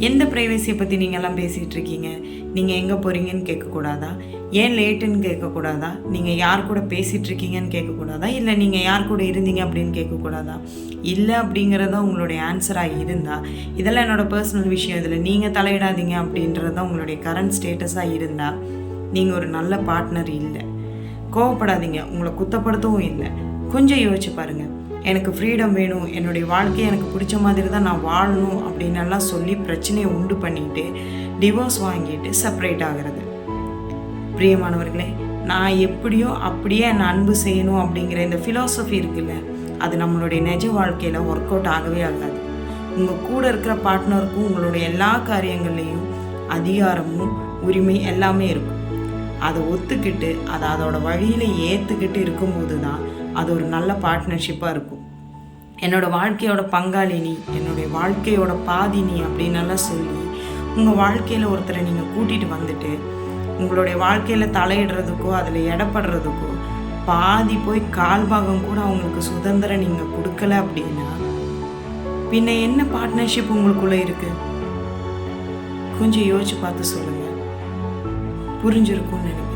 எந்த ப்ரைவசியை பற்றி நீங்கள்லாம் பேசிகிட்டு இருக்கீங்க நீங்கள் எங்கே போகிறீங்கன்னு கேட்கக்கூடாதா? ஏன் லேட்டுன்னு கேட்கக்கூடாதா? நீங்கள் யார் கூட பேசிகிட்டு இருக்கீங்கன்னு கேட்கக்கூடாதா? இல்லை நீங்கள் யார் கூட இருந்தீங்க அப்படின்னு கேட்கக்கூடாதா? இல்லை அப்படிங்கிறத உங்களுடைய ஆன்சராக இருந்தால் இதெல்லாம் என்னோடய பர்சனல் விஷயம். இதில் நீங்கள் தலையிடாதீங்க அப்படின்றது தான் உங்களுடைய கரண்ட் ஸ்டேட்டஸாக இருந்தால் நீங்கள் ஒரு நல்ல பார்ட்னர் இல்லை. கோவப்படாதீங்க. உங்களை குத்தப்படுத்தவும் இல்லை. கொஞ்சம் யோசிச்சு பாருங்கள் எனக்கு ஃப்ரீடம் வேணும் என்னுடைய வாழ்க்கையை எனக்கு பிடிச்ச மாதிரி தான் நான் வாழணும் அப்படின்னு எல்லாம் சொல்லி பிரச்சனையை உண்டு பண்ணிட்டு டிவோர்ஸ் வாங்கிட்டு செப்பரேட் ஆகிறது. பிரியமானவர்களே நான் எப்படியோ அப்படியே என்னை அன்பு செய்யணும் அப்படிங்கிற இந்த ஃபிலாசபி இருக்குல்ல அது நம்மளுடைய நிஜ வாழ்க்கையில் ஒர்க் அவுட் ஆகவே ஆகாது. உங்கள் கூட இருக்கிற பார்ட்னருக்கும் உங்களுடைய எல்லா காரியங்கள்லேயும் அதிகாரமும் உரிமை எல்லாமே இருக்கும். அதை ஒத்துக்கிட்டு அதை அதோட வழியில் ஏற்றுக்கிட்டு இருக்கும்போது தான் அது ஒரு நல்ல பார்ட்னர்ஷிப்பாக இருக்கும். என்னோடய வாழ்க்கையோட பங்காளி நீ என்னுடைய வாழ்க்கையோட பாதி நீ அப்படின்னெல்லாம் சொல்லி உங்கள் வாழ்க்கையில் ஒருத்தரை நீங்கள் கூட்டிகிட்டு வந்துட்டு உங்களுடைய வாழ்க்கையில் தலையிடுறதுக்கோ அதில் எடப்படுறதுக்கோ பாதி போய் கால் பாகம் கூட அவங்களுக்கு சுதந்திரம் நீங்கள் கொடுக்கல அப்படின்னா பின்ன என்ன பார்ட்னர்ஷிப் உங்களுக்குள்ளே இருக்குது கொஞ்சம் யோசிச்சு பார்த்து சொல்லுங்கள் புரிஞ்சிருக்கும்னு நினைப்பேன்.